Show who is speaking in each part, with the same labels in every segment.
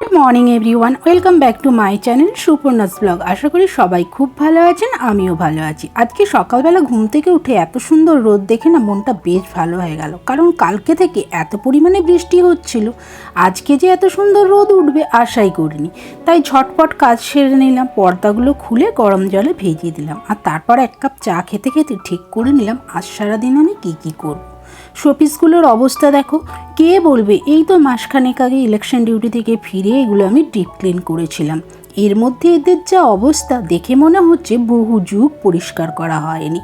Speaker 1: Good morning everyone welcome back to my channel Suparna's vlog আশা করি সবাই খুব ভালো আছেন, আমিও ভালো আছি। আজকে সকালবেলা ঘুম থেকে উঠে এত সুন্দর রোদ দেখে না মনটা বেশ ভালো হয়ে গেল। কারণ কালকে থেকে এত পরিমাণে বৃষ্টি হচ্ছিল, আজকে যে এত সুন্দর রোদ উঠবে আশাই করিনি। তাই ঝটপট কাজ সেরে নিলাম, পর্দাগুলো খুলে গরম জলে ভেজিয়ে দিলাম। আর তারপর এক কাপ চা খেতে খেতে ঠিক করে নিলাম, আজ সারাদিন আমি কী কী করব। শোপিসগুলোর অবস্থা দেখো কে বলবে? এই তো মাসখানেক আগে ইলেকশন ডিউটি থেকে ফিরে এগুলো আমি ডিপ ক্লিন করেছিলাম। এর মধ্যে এদের যা অবস্থা দেখে মনে হচ্ছে বহু যুগ পরিষ্কার করা হয়নি।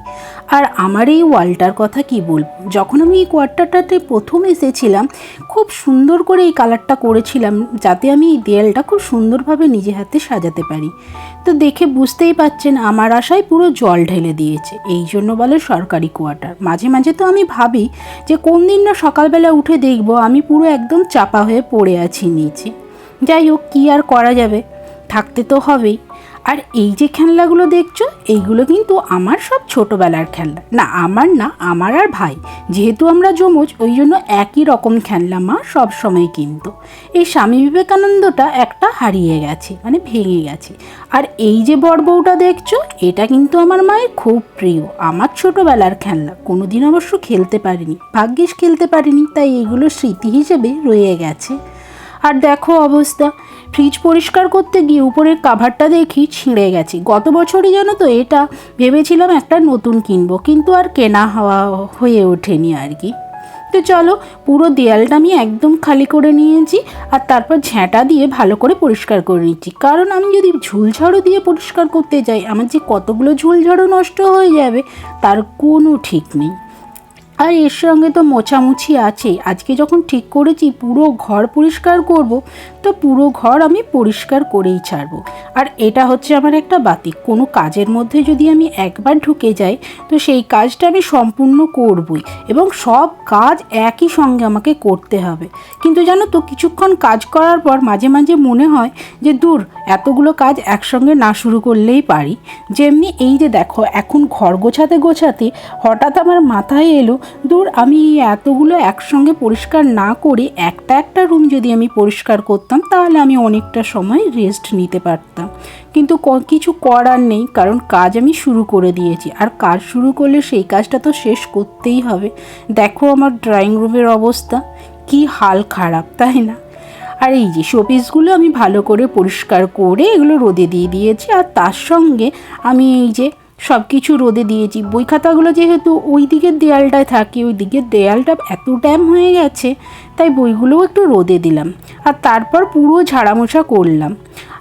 Speaker 1: আর আমার এই ওয়ালটার কথা কি বলব? যখন আমি এই কোয়ার্টারটাতে প্রথম এসেছিলাম, খুব সুন্দর করে এই কালারটা করেছিলাম যাতে আমি এই দেয়ালটা খুব সুন্দরভাবে নিজে হাতে সাজাতে পারি। তো দেখে বুঝতেই পাচ্ছেন, আমার আশায় পুরো জল ঢেলে দিয়েছে। এই জন্য বলে সরকারি কোয়ার্টার। মাঝে মাঝে তো আমি ভাবি যে কোন দিন না সকালবেলা উঠে দেখব আমি পুরো একদম চাপা হয়ে পড়ে আছি নিচে। যাই হোক, কী আর করা যাবে? থাকতে তো হবেই। আর এই যে খেলনাগুলো দেখছ, এইগুলো কিন্তু আমার সব ছোটোবেলার খেলনা। না, আমার না, আমার আর ভাই। যেহেতু আমরা যমজ, ওই জন্য একই রকম খেলনা মা সব সময় কিনতো। এই স্বামী বিবেকানন্দটা একটা হারিয়ে গেছে মানে ভেঙে গেছে। আর এই যে বড়বউটা দেখছ, এটা কিন্তু আমার মায়ের খুব প্রিয়, আমার ছোটোবেলার খেলনা। কোনোদিন অবশ্য খেলতে পারিনি, ভাগ্যিস খেলতে পারিনি, তাই এগুলো স্মৃতি হিসেবে রয়ে গেছে। আর দেখো অবস্থা ফ্রিজ পরিষ্কার করতে গিয়ে উপরের কাভারটা দেখি ছিঁড়ে গেছে। গত বছরই জানো তো এটা? ভেবেছিলাম একটা নতুন কিনবো, কিন্তু আর কেনা হওয়া হয়ে ওঠেনি আর কি। তো চলো, পুরো দেয়ালটা আমি একদম খালি করে নিয়েছি, আর তারপর ঝ্যাঁটা দিয়ে ভালো করে পরিষ্কার করে নিচ্ছি। কারণ আমি যদি ঝুলঝাড়ু দিয়ে পরিষ্কার করতে যাই, আমার যে কতগুলো ঝুলঝাড়ু নষ্ট হয়ে যাবে, তার কোনো ঠিক নেই। আর এর সঙ্গে তো মোছামুছি আছে আজকে যখন ঠিক করেছি পুরো ঘর পরিষ্কার করব, তো পুরো ঘর আমি পরিষ্কার করেই ছাড়বো। আর এটা হচ্ছে আমার একটা বাতি। কোনো কাজের মধ্যে যদি আমি একবার ঢুকে যাই, তো সেই কাজটা আমি সম্পূর্ণ করবই এবং সব কাজ একই সঙ্গে আমাকে করতে হবে। কিন্তু জানো তো, কিছুক্ষণ কাজ করার পর মাঝে মাঝে মনে হয় যে, দূর, এতগুলো কাজ একসঙ্গে না শুরু করলেই পারি। যেমনি এই যে দেখো, এখন ঘর গোছাতে গোছাতে হঠাৎ আমার মাথায় এলো দূর, আমি এতগুলো একসঙ্গে পরিষ্কার না করে একটা একটা রুম যদি আমি পরিষ্কার করতাম, তাহলে আমি অনেকটা সময় রেস্ট নিতে পারতাম। কিন্তু কিছু করার নেই, কারণ কাজ আমি শুরু করে দিয়েছি। আর কাজ শুরু করলে সেই কাজটা তো শেষ করতেই হবে। দেখো আমার ড্রয়িং রুমের অবস্থা, কি হাল খারাপ, তাই না? আর এই যে শোপিসগুলো আমি ভালো করে পরিষ্কার করে এগুলো রোদে দিয়ে দিয়েছি, আর তার সঙ্গে আমি এই যে সব কিছু রোদে দিয়েছি। বই খাতাগুলো যেহেতু ওই দিকের দেয়ালটায় থাকে ওই দিকের দেয়ালটা এত ড্যাম হয়ে গেছে, তাই বইগুলোও একটু রোদে দিলাম। আর তারপর পুরো ঝাড়ামোছা করলাম।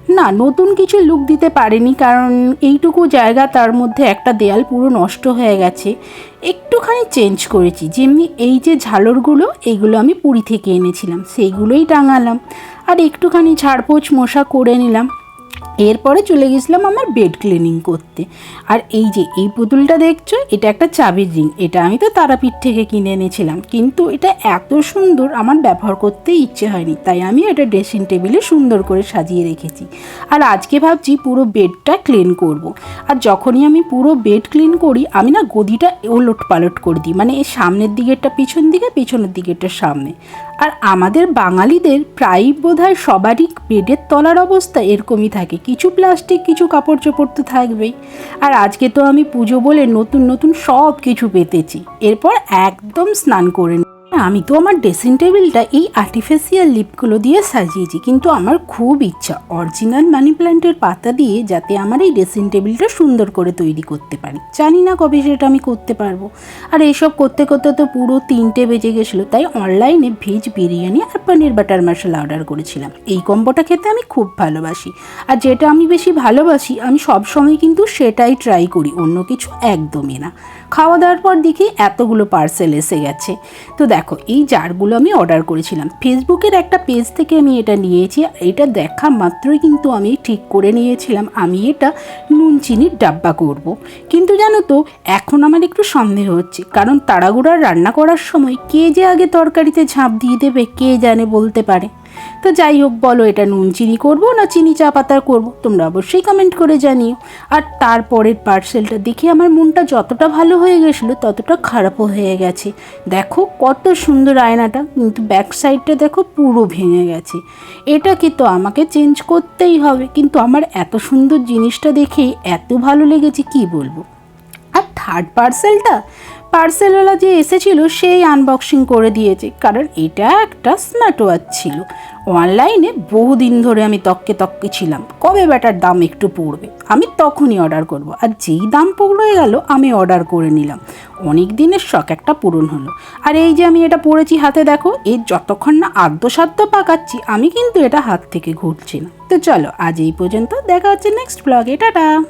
Speaker 1: না, নতুন কিছু লুক দিতে পারেনি, কারণ এইটুকু জায়গা তার মধ্যে একটা দেয়াল পুরো নষ্ট হয়ে গেছে। একটুখানি চেঞ্জ করেছি, যেমনি এই যে ঝালরগুলো, এইগুলো আমি পুরী থেকে এনেছিলাম, সেইগুলোই টাঙালাম। আর একটুখানি ঝাড়পোছ মশা করে নিলাম। এরপরে চলে গেছিলাম আমার বেড ক্লিনিং করতে। আর এই যে, এই পুতুলটা দেখছ, এটা একটা চাবির রিং এটা আমি তো তারাপীঠ থেকে কিনে এনেছিলাম। কিন্তু এটা এত সুন্দর, আমার ব্যবহার করতে ইচ্ছে হয়নি। তাই আমি এটা ড্রেসিং টেবিলে সুন্দর করে সাজিয়ে রেখেছি। আর আজকে ভাবছি পুরো বেডটা ক্লিন করব। আর যখনই আমি পুরো বেড ক্লিন করি, আমি না গদিটা ওলট পালট করে দিই। মানে সামনের দিকেরটা পিছন দিকে, পিছনের দিকেরটা সামনে। আর আমাদের বাঙালিদের প্রায়ই বোধহয় সবারই বেডের তলার অবস্থা এরকমই থাকে কিছু প্লাস্টিক কিছু কাপড় চোপড় তো থাকবেই আর আজকে তো আমি পুজো বলে নতুন নতুন সব কিছু পেতেছি এরপর একদম স্নান করে নিই। আমি তো আমার ড্রেসিং টেবিলটা এই আর্টিফিশিয়াল লিপগুলো দিয়ে সাজিয়েছি, কিন্তু আমার খুব ইচ্ছা অরিজিনাল মানি প্ল্যান্টের পাতা দিয়ে যাতে আমার এই ড্রেসিং টেবিলটা সুন্দর করে তৈরি করতে পারি। জানি না কবে সেটা আমি করতে পারব। আর এইসব করতে করতে তো পুরো তিনটে বেজে গেছিল, তাই অনলাইনে ভেজ বিরিয়ানি আর পনির বাটার মশলা অর্ডার করেছিলাম। এই কম্বোটা খেতে আমি খুব ভালোবাসি। আর যেটা আমি বেশি ভালোবাসি, আমি সব সময় কিন্তু সেটাই ট্রাই করি, অন্য কিছু একদমই না। খাওয়া দাওয়ার পর দেখি এতগুলো পার্সেল এসে গেছে। তো দেখো এই জারগুলো আমি অর্ডার করেছিলাম। ফেসবুকের একটা পেজ থেকে আমি এটা নিয়েছি এটা দেখা মাত্রই কিন্তু আমি ঠিক করে নিয়েছিলাম। আমি এটা নুন চিনির ডাব্বা করব। কিন্তু জানো তো, এখন আমার একটু সন্দেহ হচ্ছে, কারণ তাড়াগুড়ার রান্না করার সময় কে যে আগে তরকারিতে ঝাঁপ দিয়ে দেবে, কে জানে বলতে পারে। তো যাই হোক, বলো এটা নুন চিনি করব না চিনি চা পাতার করব? তোমরা অবশ্যই কমেন্ট করে জানিও। আর তারপরের পার্সেলটা দেখে আমার মনটা যতটা ভালো হয়ে গেছিল, ততটা খারাপও হয়ে গেছে। দেখো কত সুন্দর আয়নাটা, কিন্তু ব্যাক সাইডটা দেখো পুরো ভেঙে গেছে। এটাকে তো আমাকে চেঞ্জ করতেই হবে, কিন্তু আমার এত সুন্দর জিনিসটা দেখেই এত ভালো লেগেছে, কি বলব? আর থার্ড পার্সেলটা পার্সেলওয়ালা যে এসেছিল, সেই আনবক্সিং করে দিয়েছে। কারণ এটা একটা স্মার্ট ওয়াচ ছিল। অনলাইনে বহুদিন ধরে আমি তককে তককে ছিলাম। কবে ব্যাটার দাম একটু পড়বে? আমি তখনই অর্ডার করব। আর যেই দাম পড়ে গেল, আমি অর্ডার করে নিলাম। অনেক দিনের শখ একটা পূরণ হলো। আর এই যে আমি এটা পড়েছি হাতে, দেখো, এর যতক্ষণ না আদ্যসাধ্য পাকাচ্ছি, আমি কিন্তু এটা হাত থেকে ঘুরছি না। তো চলো, আজ এই পর্যন্ত। দেখা হচ্ছে নেক্সট ব্লগে টাটা!